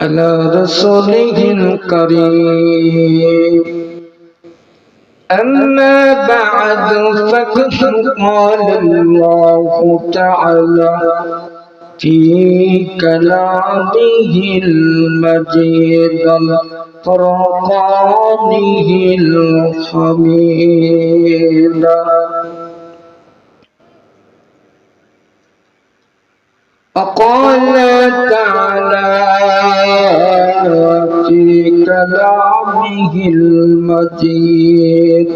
على رسوله الكريم أما بعد فقد قال الله تعالى في كلامه المجيد فرقانه الحميد. وقال تعالى كلامه المجيد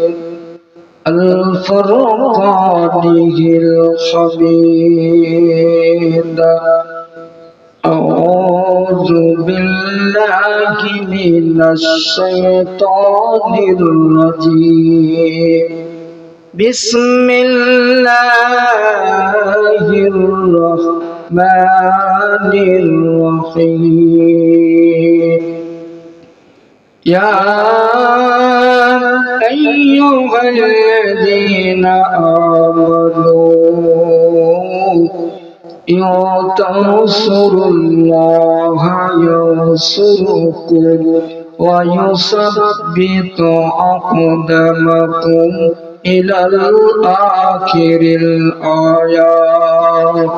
الفرقانه الحميد أعوذ بالله من الشيطان الرجيم. بسم الله الرحمن الرحيم. يا أيها الذين آمنوا إن تنصروا الله ينصركم ويثبت أقدامكم إلى الآخر الآيات.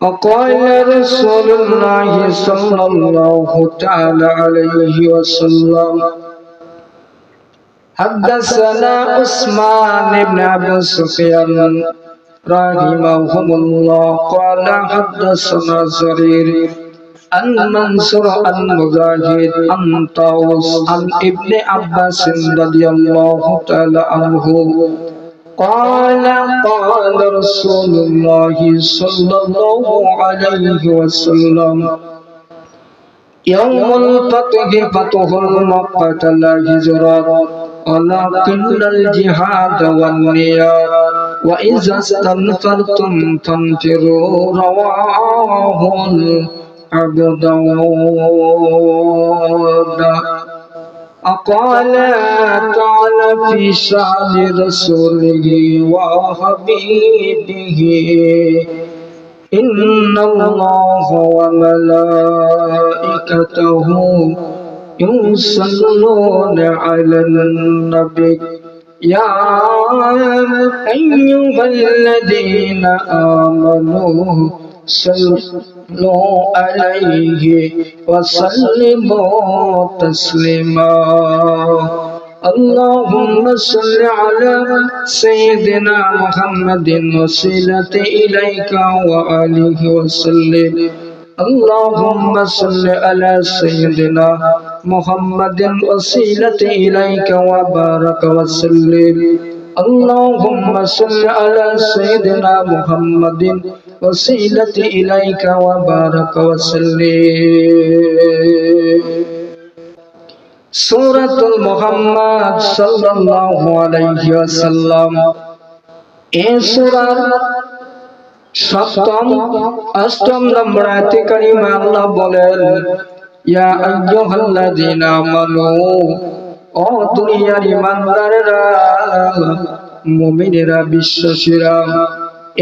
وقال رسول الله صلى الله تعالى عليه وسلم حدثنا عثمان بن أبي سفيان رحمهم الله قال حدثنا زرير عن منصور عن مجاهد عن طاووس عن ابن عباس رضي الله تعالى عنه قال قال رسول الله صلى الله عليه وسلم يوم الفتح فتح مكة لا هجرة ولكن الجهاد والنيات وإذا استنفرتم فانفروا رواه داود أقال تعالى في شأن رسوله وحبيبه. إن الله وملائكته يصلون على النبي. يا أيها الذين آمنوا صلوا عليه وسلموا تسليما. اللهم صل على سيدنا محمد وسيلة إليك وآله وسلم. اللهم صل على سيدنا محمد وسيلة إليك وبارك وسلم. اللهم صل على سيدنا محمد وسيلة إليك وبارك وسلم. সুরাতুল মুহাম্মদ সাল্লাল্লাহু আলাইহি ওয়াসাল্লাম। এই সূরার সপ্তম, অষ্টম নম্বর আয়াতে কারিমা আল্লাহ বলেন, ইয়া আইয়ুহাল্লাযীনা আমানু, ও দুনিয়ার ইমানদাররা মুমিনেরা, বিশ্বাসীরা,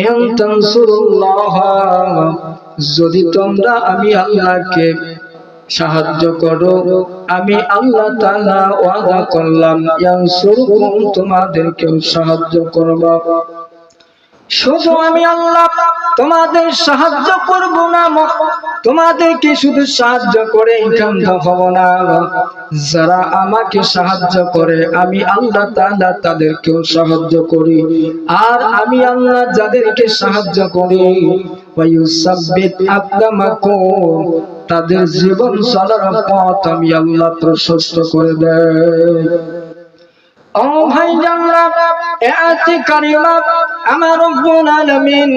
ইন তানসুরুল্লাহ, যদি তোমরা আমি আল্লাহকে সাহায্য করো। আমি আল্লাহ তাআলা ওয়াদা করলাম, ইয়ানসুরকুম, তোমাদেরকেও সাহায্য করব। শুধু আমি আল্লাহ তোমাদের সাহায্য করব না তোমাদেরকে শুধু সাহায্য করে যারা আমাকে সাহায্য করে, আমি আল্লাহ তাআলা তাদেরকেও সাহায্য করি। আর আমি আল্লাহ যাদেরকে সাহায্য করি তাদের জীবন চলার পথ আমি আল্লাহ প্রশস্ত করে দেয় ও ভাই জানলাম আমার রব্বুল আলামিন